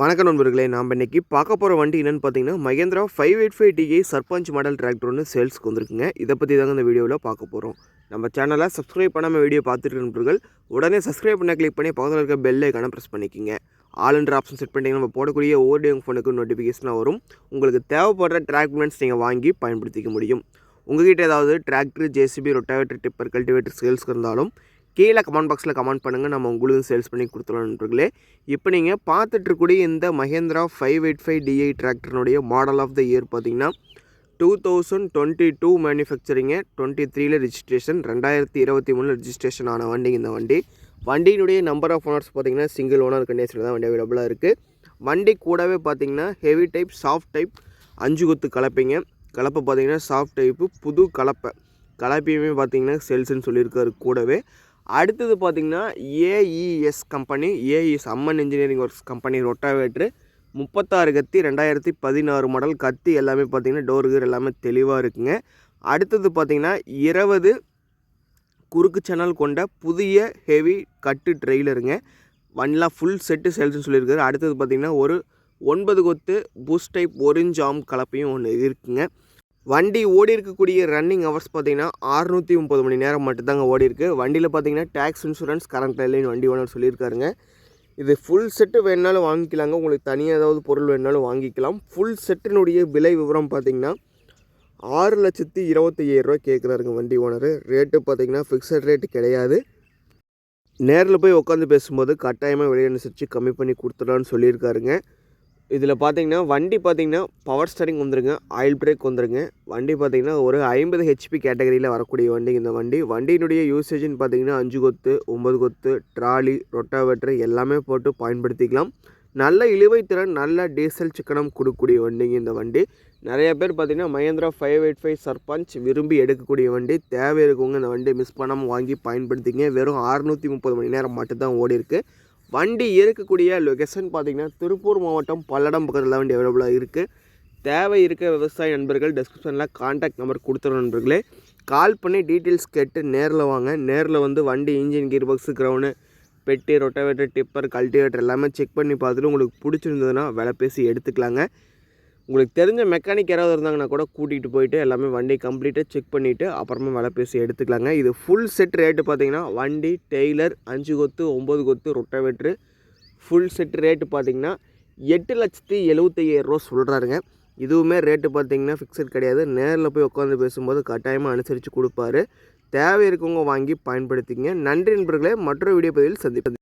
வணக்கம் நண்பர்களே நாம் இன்னைக்கு பார்க்க போகிற வண்டி என்னென்னு பார்த்தீங்கன்னா Mahindra five eight five DA Sarpanch model tractor ஒன்று சேல்ஸ்க்கு வந்திருக்குங்க. இதை பற்றி தாங்க இந்த வீடியோவில் பார்க்க போகிறோம் நம்ம சேனலை சப்ஸ்கிரைப் பண்ணாமல் வீடியோ பார்த்துட்டு நண்பர்கள் உடனே சப்ஸ்கிரைப் பண்ண கிளிக் பண்ணி பக்கத்தில் இருக்க பெல் ஐக்கான ப்ரெஸ் பண்ணிக்கோங்க. ஆல் ஆப்ஷன் செட் பண்ணிட்டீங்கன்னா நம்ம போடக்கூடிய ஒவ்வொரு ஃபோனுக்கு நோட்டிஃபிகேஷனாக வரும். உங்களுக்கு தேவைப்படுற ட்ராக்மெண்ட்ஸ் நீங்கள் வாங்கி பயன்படுத்திக்க முடியும். உங்ககிட்ட ஏதாவது tractor JCB rotavator tipper cultivator sales இருந்தாலும் கீழே கமெண்ட் பாக்ஸில் கமெண்ட் பண்ணுங்கள் நம்ம உங்களுக்கு சேல்ஸ் பண்ணி கொடுத்துலாம் இப்போ நீங்கள் பார்த்துட்ருக்கூடிய இந்த Mahindra five eight five DI டிராக்டர்னுடைய model of the year பார்த்தீங்கன்னா two thousand twenty two manufacturing twenty த்ரீல ரிஜிஸ்ட்ரேஷன் ரெண்டாயிரத்தி இருபத்தி மூணில் ரிஜிஸ்ட்ரேஷன் ஆன வண்டி இந்த வண்டி. வண்டியினுடைய நம்பர் ஆஃப் ஓனர்ஸ் பார்த்திங்கன்னா சிங்கிள் ஓனர் கண்டிஷனில் தான் வண்டி அவைலபிளாக இருக்குது வண்டி கூடவே பார்த்தீங்கன்னா ஹெவி டைப் சாஃப்ட் டைப் அஞ்சு கொத்து கலப்பைங்க. கலப்பை பார்த்திங்கன்னா சாஃப்ட் டைப்பு புது கலப்பை. கலப்பையுமே பார்த்தீங்கன்னா சேல்ஸ்ன்னு சொல்லியிருக்காரு கூடவே. அடுத்தது பார்த்திங்கன்னா AES company AES Amman engineering works company ரொட்டாவேட்ரு முப்பத்தாறு கத்தி ரெண்டாயிரத்தி பதினாறு மாடல் கத்தி எல்லாமே பார்த்திங்கன்னா டோர்கர் எல்லாமே தெளிவாக இருக்குங்க. அடுத்தது பார்த்திங்கன்னா இருபது குறுக்கு சேனல் கொண்ட புதிய ஹெவி கட்டு ட்ரெய்லருங்க வண்டிலாம் ஃபுல் செட்டு சேல்ஸ்னு சொல்லியிருக்காரு. அடுத்தது பார்த்திங்கன்னா ஒரு ஒன்பது கொத்து பூஸ்ட் டைப் ஒரிஞ்ச் ஆம் கலப்பையும் ஒன்று இருக்குங்க. வண்டி ஓடி இருக்கக்கூடிய ரன்னிங் ஹவர்ஸ் பார்த்தீங்கன்னா அறுநூற்றி முப்பது மணி நேரம் மட்டும்தாங்க ஓடி இருக்கு வண்டியில் பார்த்தீங்கன்னா டேக்ஸ் இன்சூரன்ஸ் கரண்ட் இல்லைன்னு வண்டி ஓனர் சொல்லியிருக்காருங்க. இது ஃபுல் செட்டு வேணாலும் வாங்கிக்கலாங்க. உங்களுக்கு தனியாக ஏதாவது பொருள் வேணாலும் வாங்கிக்கலாம். ஃபுல் செட்டினுடைய விலை விவரம் பார்த்தீங்கன்னா ஆறு லட்சத்தி இருபத்தையாயிரரூவா கேட்குறாருங்க வண்டி ஓனர். ரேட்டு பார்த்தீங்கன்னா ஃபிக்ஸட் ரேட்டு கிடையாது. நேரில் போய் உட்காந்து பேசும்போது கட்டாயமாக விலை அனுசரித்து கம்மி பண்ணி கொடுத்துடலான்னு சொல்லியிருக்காருங்க. இதில் பார்த்தீங்கன்னா வண்டி பார்த்தீங்கன்னா பவர் ஸ்டரிங் வந்துருங்க ஆயில் பிரேக் வந்துருங்க. வண்டி பார்த்தீங்கன்னா ஒரு ஐம்பது ஹெச்பி கேட்டகரியில் வரக்கூடிய வண்டி இந்த வண்டி. வண்டியினுடைய யூசேஜ்னு பார்த்தீங்கன்னா அஞ்சு கொத்து ஒம்பது கொத்து ட்ராலி ரொட்டாவேட்ரு எல்லாமே போட்டு பயன்படுத்திக்கலாம். நல்ல இழுவை திறன் நல்ல டீசல் சிக்கனம் கொடுக்கக்கூடிய வண்டிங்க இந்த வண்டி. நிறைய பேர் பார்த்தீங்கன்னா Mahindra five eight five Sarpanch விரும்பி எடுக்கக்கூடிய வண்டி. தேவை இருக்கவங்க இந்த வண்டி மிஸ் பண்ணாமல் வாங்கி பயன்படுத்திங்க. வெறும் அறுநூற்றி முப்பது மணி நேரம் மட்டும்தான் ஓடி இருக்குது வண்டி இருக்கக்கூடிய லொக்கேஷன் பார்த்திங்கன்னா திருப்பூர் மாவட்டம் பல்லடம் பக்கத்தில் வண்டி அவைலபிளாக இருக்குது தேவை இருக்க விவசாய நண்பர்கள் டெஸ்கிரிப்ஷனில் காண்டாக்ட் நம்பர் கொடுத்துற நண்பர்களே. கால் பண்ணி டீட்டெயில்ஸ் கேட்டு நேரில் வாங்க. நேரில் வந்து வண்டி இன்ஜின் கீர் பாக்ஸு க்ரௌனு பெட்டி ரொட்டவேட்டர் டிப்பர் கல்டிவேட்டர் எல்லாமே செக் பண்ணி பார்த்துட்டு உங்களுக்கு பிடிச்சிருந்ததுன்னா விலை பேசி எடுத்துக்கலாங்க. உங்களுக்கு தெரிஞ்ச மெக்கானிக் யாராவது இருந்தாங்கன்னா கூட கூட்டிகிட்டு போயிட்டு எல்லாமே வண்டி கம்ப்ளீட்டாக செக் பண்ணிவிட்டு அப்புறமா விலை பேசி எடுத்துக்கலாங்க. இது ஃபுல் செட் ரேட்டு பார்த்தீங்கன்னா வண்டி டெய்லர் அஞ்சு கொத்து ஒம்பது கொத்து ரொட்டவேட்ரு ஃபுல் செட் ரேட்டு பார்த்தீங்கன்னா எட்டு லட்சத்தி எழுபத்தையாயிரரூவா சொல்கிறாருங்க இதுவுமே ரேட்டு பார்த்தீங்கன்னா ஃபிக்ஸட் கிடையாது. நேரில் போய் உட்காந்து பேசும்போது கட்டாயமாக அனுசரித்து கொடுப்பாரு. தேவை இருக்கவங்க வாங்கி பயன்படுத்திங்க நன்றி நண்பர்களே மற்றொரு வீடியோ பதிவில் சந்திப்பது